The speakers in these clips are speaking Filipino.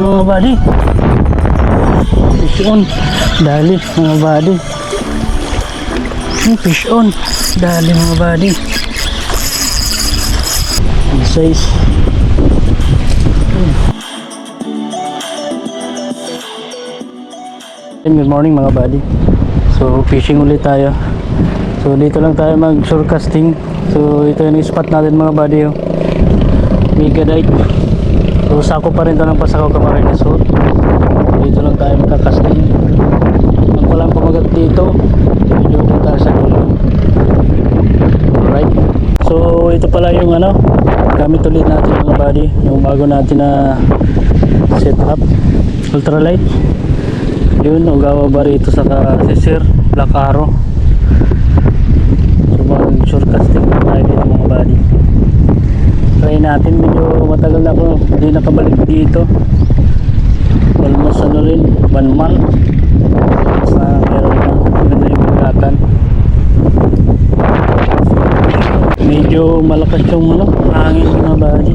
mga buddy. Fish on. Dali mga buddy. Fish on. Dali mga buddy. Ang size. Good morning mga buddy. So fishing ulit tayo. So dito lang tayo mag shorecasting. So ito yung spot natin mga buddy. Oh. Megadite. So sako pa rin to ng Pasakaw Camarines Road. Dito lang tayo magkakasting. Kung walang pamagat dito, medyo doon tayo sa dulo. Alright. So ito pala yung ano, gamit ulit natin mga buddy. Yung bago natin na setup. Ultralight. Yun, Ogawa Barito sa Sisir, Black Arrow. So mag shorecasting na tayo dito mga buddy. Try natin, medyo matagal na ako hindi nakabalik dito. Almost ano rin, one month. Sa meron na maganda yung magatan. Medyo malakas yung ano, hangin mga buddy.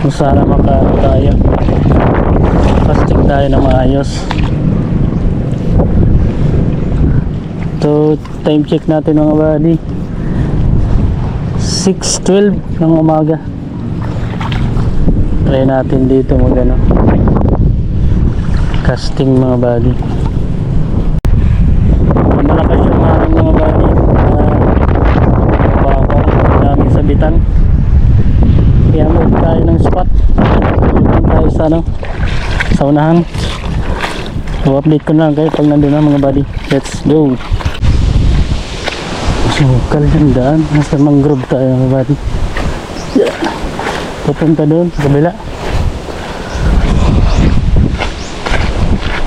Kung sana makaano tayo. Casting tayo na maayos. So, time check natin mga buddy. 6.12 ng umaga. Try natin dito mag ano. Casting mga buddy. Malakas yung hangin mga buddy. Uh, baka daming sabitan. Kaya move tayo ng spot. Dito tayo sa ano. Sa unahan. So update ko na lang kayo pag nandun na mga buddy. Let's go. Sukal yung daan. Nasa mangrove tayo. Yeah. Pupunta doon sa kabila.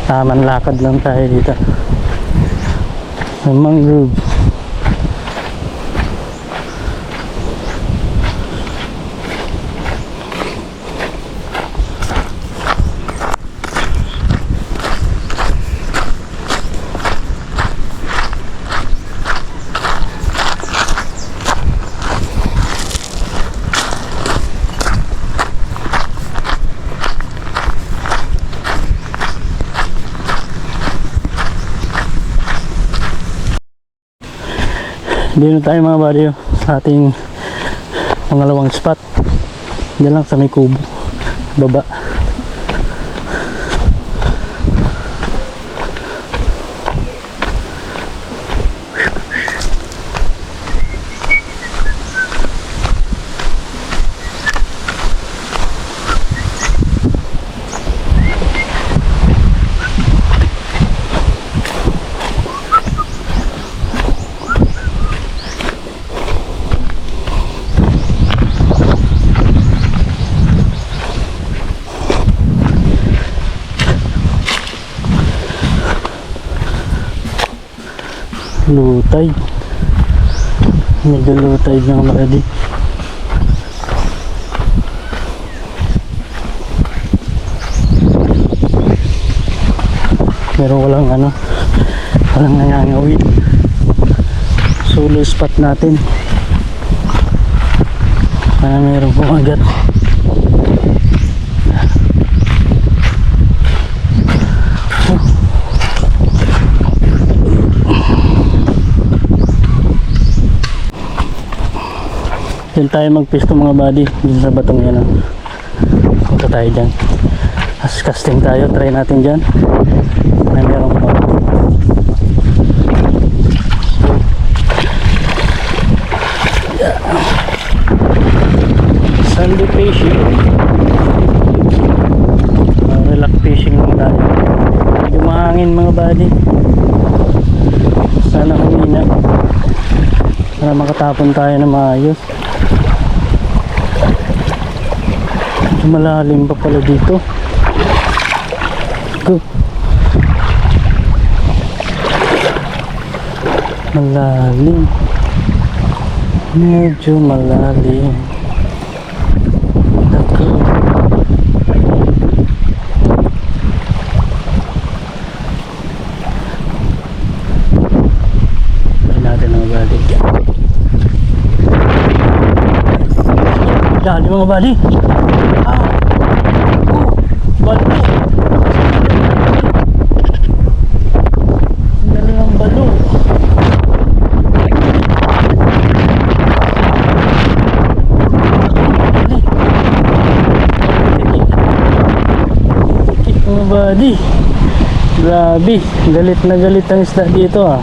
Taman lakad lang tayo dito. Sa mangrove. Dito tayo mga buddy sa ating pangalawang spot. Diyan lang sa may kubo. Baba. Lutay. Medyo lutay ng ready. Pero walang ano, walang nangangawi. Solo spot natin. Sana mayroong pumagat. Diyan tayo magpisto mga buddy dito sa batong yan. ah. Punta tayo dyan. As casting tayo, try natin dyan. Na merong pa. Yeah. Sunday fishing. Uh, relax fishing lang tayo. Medyo mga buddy. Sana humina. Para makatapon tayo na maayos. Malalim pa pala dito. Go. Malalim. Medyo malalim. Dali mga buddy. Ah. Oh. Balo. Dali ng balo. Tikik mga buddy. Grabe, galit na galit ang isda dito ah.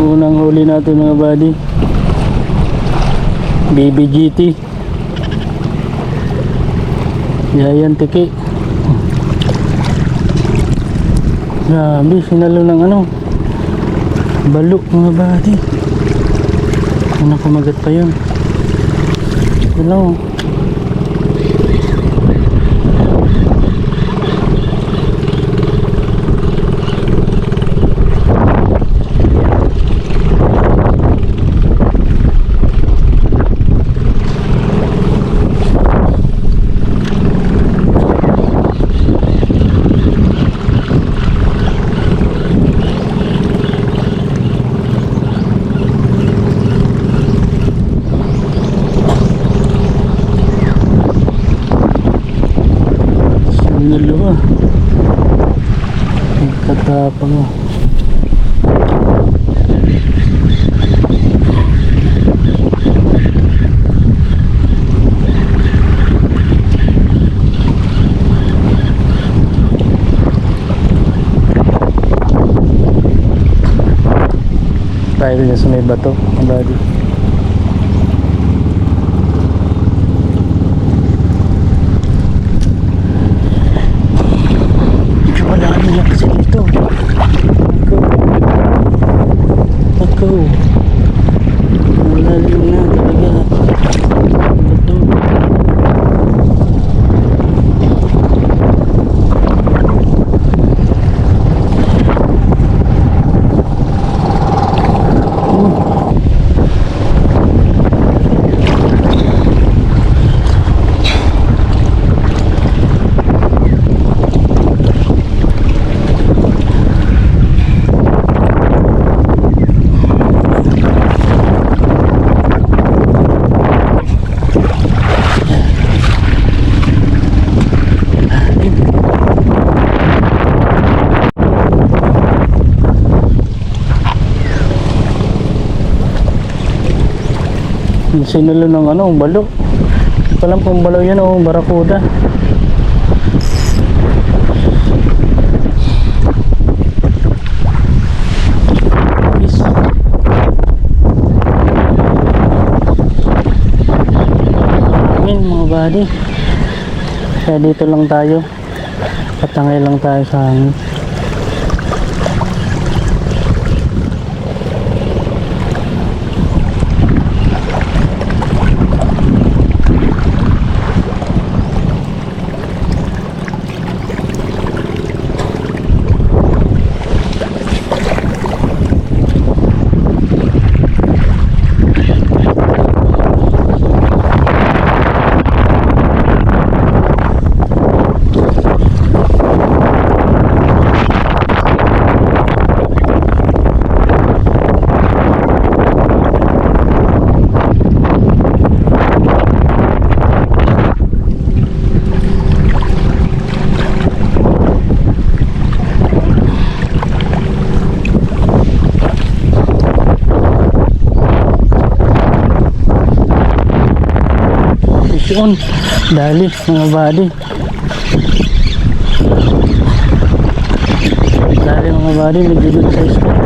Unang huli natin mga buddy. Baby GT. Giant tiki. Grabe, sinalo ng ano. Balo mga buddy. Ano kumagat pa yun? Hello. Sinalo ah. Ang ah. Tayo dyan sa may bato, ang body. Medyo malalim lang kasi dito. Ako. Ako. Malalim na talaga. Ito. Yung Sinalo ng ano, balo. Hindi ko alam kung balo yan o barakuda. Amin mga buddy. Kaya dito lang tayo. Patangay lang tayo sa hangin. Yun. Dali, mga buddy. Dali mga buddy, medyo good size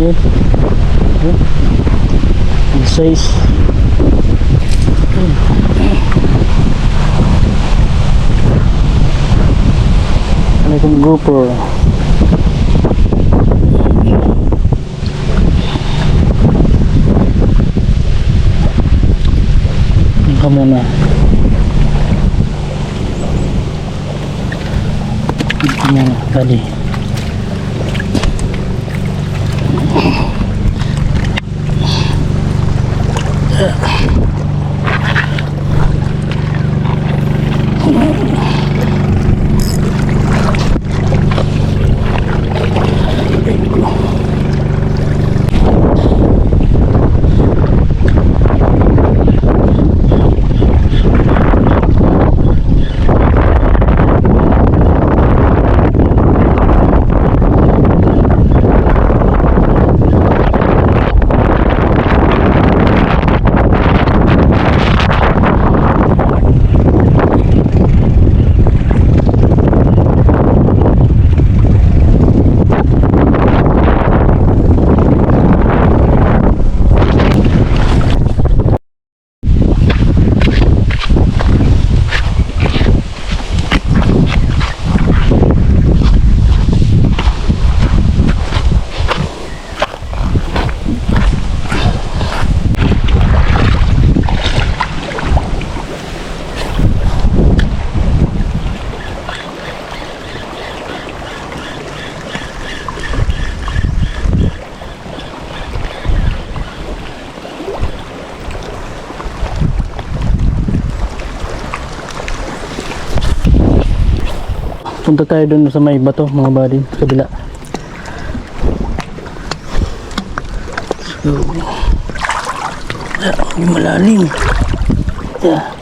dentro. seis 16. Olha um grupo. Vamos lá Vamos tá ali Yeah. Punta tayo dun sa may bato mga buddy, sa kabila. So, ah, yung malalim. Yeah.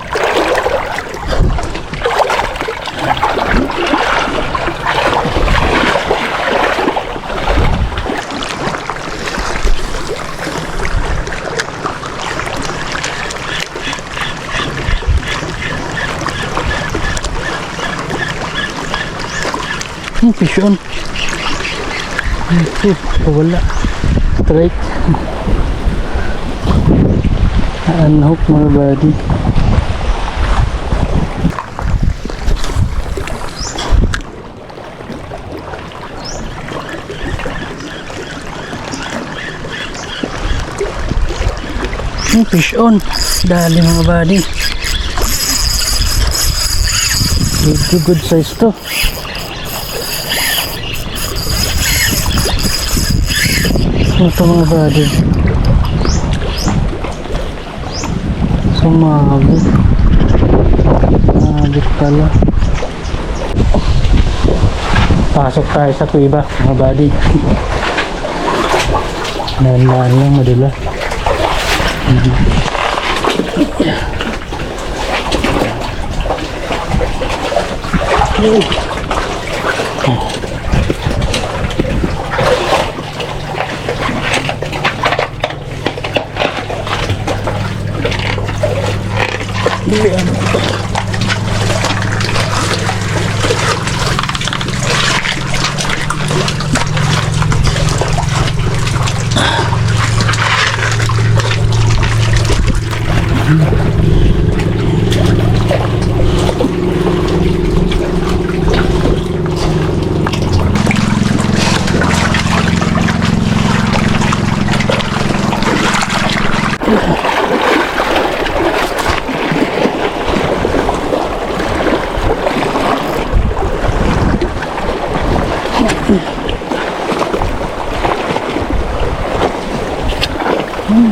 Fish on. Ito, wala. Strike. Unhook mga buddy. Fish on. Dali mga buddy. Good, good size to. Ito mga buddy. Sumabit. Sumabit pala. Pasok tayo sa kuiba mga buddy. Nalaan lang madula. Ang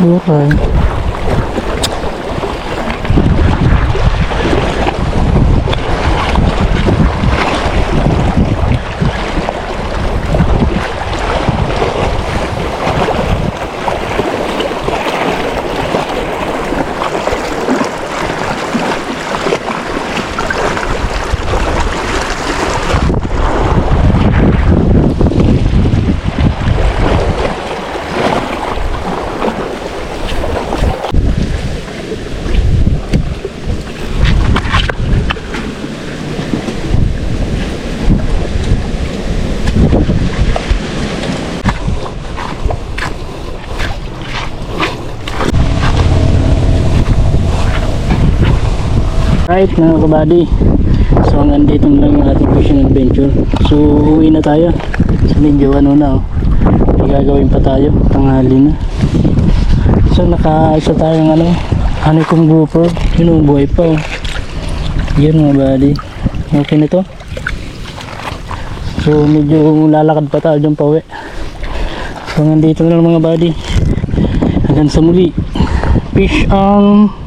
buhay. Right mga kabady So hanggang dito na lang yung ating fishing adventure So uwi na tayo So medyo ano na oh May gagawin pa tayo Tanghali na So naka-isa tayong ano Ano kong grouper? Yun ang buhay pa. oh. Yan mga buddy. Okay na to. So medyo lalakad pa tayo dyan pa uwi. So nandito na lang mga buddy. Hanggang sa muli. Fish on.